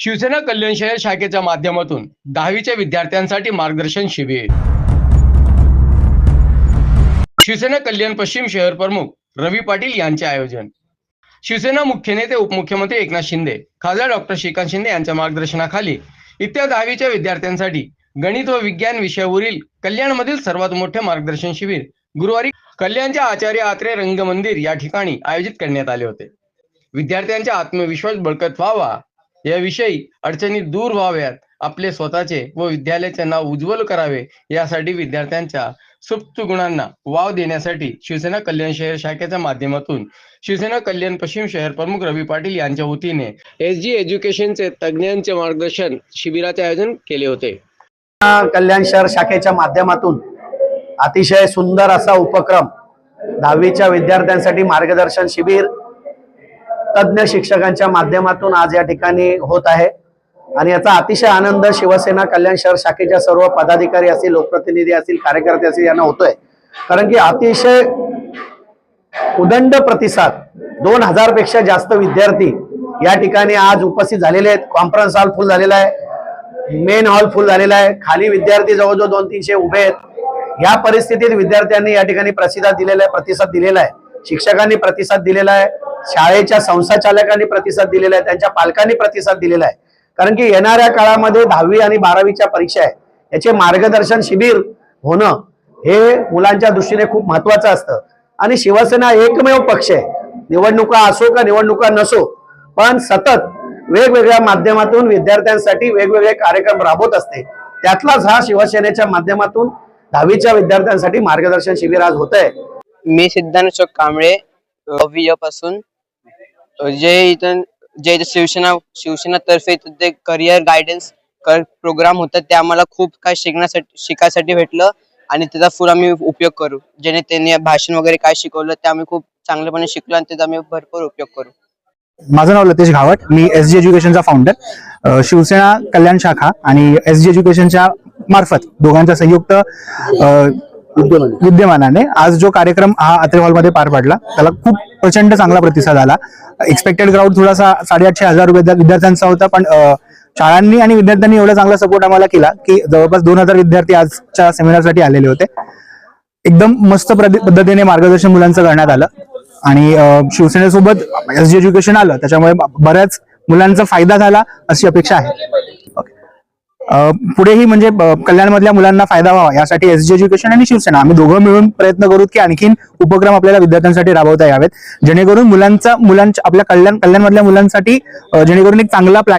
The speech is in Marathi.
शिवसेना कल्याण शहर शाखेच्या माध्यमातून दहावीच्या विद्यार्थ्यांसाठी मार्गदर्शन शिबिर. शिवसेना कल्याण पश्चिम शहर प्रमुख रवी पाटील यांचे आयोजन. शिवसेना मुख्य नेते उपमुख्यमंत्री एकनाथ शिंदे खासदार डॉक्टर श्रीकांत शिंदे यांच्या मार्गदर्शनाखाली इत्या दहावीच्या विद्यार्थ्यांसाठी गणित व विज्ञान विषयावरील कल्याणमधील सर्वात मोठे मार्गदर्शन शिबिर गुरुवारी कल्याणच्या आचार्य आत्रे रंगमंदिर या ठिकाणी आयोजित करण्यात आले होते. विद्यार्थ्यांचा आत्मविश्वास बळकट व्हावा याविषयी अडचणी दूर व्हाव्यात. आपले स्वतःचे व विद्यालयाचे नाव उज्ज्वल करावे यासाठी विद्यार्थ्यांच्या सुप्त गुणांना वाव देण्यासाठी शिवसेना कल्याण शहर शाखेच्या माध्यमातून शिवसेना कल्याण पश्चिम शहर प्रमुख रवी पाटील यांच्या वतीने एस जी एज्युकेशनचे तज्ज्ञांचे मार्गदर्शन शिबिराचे आयोजन केले होते. कल्याण शहर शाखेच्या माध्यमातून अतिशय सुंदर असा उपक्रम दहावीच्या विद्यार्थ्यांसाठी मार्गदर्शन शिबिर तज्ज्ञ शिक्षकांच्या माध्यमातून आज या ठिकाणी होत आहे. आणि याचा अतिशय आनंद शिवसेना कल्याण शहर शाखेच्या सर्व पदाधिकारी असतील लोकप्रतिनिधी असतील कार्यकर्ते असतील यांना होतोय. कारण की अतिशय उदंड प्रतिसाद दोन हजारपेक्षा जास्त विद्यार्थी या ठिकाणी आज उपस्थित झालेले आहेत. कॉन्फरन्स हॉल फुल झालेला आहे. मेन हॉल फुल झालेला आहे. खाली विद्यार्थी जवळजवळ दोन तीनशे उभे आहेत. या परिस्थितीत विद्यार्थ्यांनी या ठिकाणी प्रतिसाद दिलेला आहे प्रतिसाद दिलेला आहे. शिक्षकांनी प्रतिसाद दिलेला आहे. शाळेच्या संस्थाचालकांनी प्रतिसाद दिलेला आहे त्यांच्या पालकांनी प्रतिसाद दिलेला आहे. कारण की येणाऱ्या काळामध्ये दहावी आणि बारावीच्या परीक्षा आहे. याचे मार्गदर्शन शिबिर होणं हे मुलांच्या दृष्टीने खूप महत्वाचं असतं. आणि शिवसेना एकमेव पक्ष आहे. निवडणुका असो का निवडणुका नसो पण सतत वेगवेगळ्या माध्यमातून विद्यार्थ्यांसाठी वेगवेगळे कार्यक्रम राबवत असते. त्यातलाच हा शिवसेनेच्या माध्यमातून दहावीच्या विद्यार्थ्यांसाठी मार्गदर्शन शिबिर आज होत आहे मी सिद्धांत कांबळे पासून जे इथं जे शिवसेना शिवसेना तर्फे इथं ते करिअर गायडन्स प्रोग्राम होतात ते आम्हाला खूप काय शिकण्यासाठी शिकायसाठी भेटलं आणि त्याचा फुल आम्ही उपयोग करू. जेणे त्यांनी भाषण वगैरे काय शिकवलं ते आम्ही खूप चांगल्यापणे शिकलो आणि त्याचा आम्ही भरपूर उपयोग करू. माझं नाव लतेश घावट. मी एस जी एज्युकेशनचा फाउंडर शिवसेना कल्याण शाखा आणि एस जी एज्युकेशनच्या मार्फत दोघांचा संयुक्त विद्यमानाने आज जो कार्यक्रम हा अत्रे हॉलमध्ये पार पडला त्याला खूप प्रचंड चांगला प्रतिसाद आला. एक्सपेक्टेड ग्राउंड थोडासा साडेआठशे हजार रुपये विद्यार्थ्यांचा होता पण शाळांनी आणि विद्यार्थ्यांनी एवढा चांगला सपोर्ट आम्हाला केला की जवळपास दोन हजार विद्यार्थी आजच्या सेमिनारसाठी आलेले होते. एकदम मस्त पद्धतीने मार्गदर्शन मुलांचं करण्यात आलं. आणि शिवसेनेसोबत एस जी एज्युकेशन आलं त्याच्यामुळे बऱ्याच मुलांचा फायदा झाला अशी अपेक्षा आहे. पुढेही म्हणजे कल्याणमधल्या मुलांना फायदा व्हावा यासाठी एस जी एज्युकेशन आणि शिवसेना आम्ही दोघं मिळून प्रयत्न करू की आणखीन उपक्रम आपल्याला विद्यार्थ्यांसाठी राबवता यावेत. जेणेकरून मुलांचा मुलांच्या आपल्या कल्याण कल्याणमधल्या मुलांसाठी जेणेकरून एक चांगला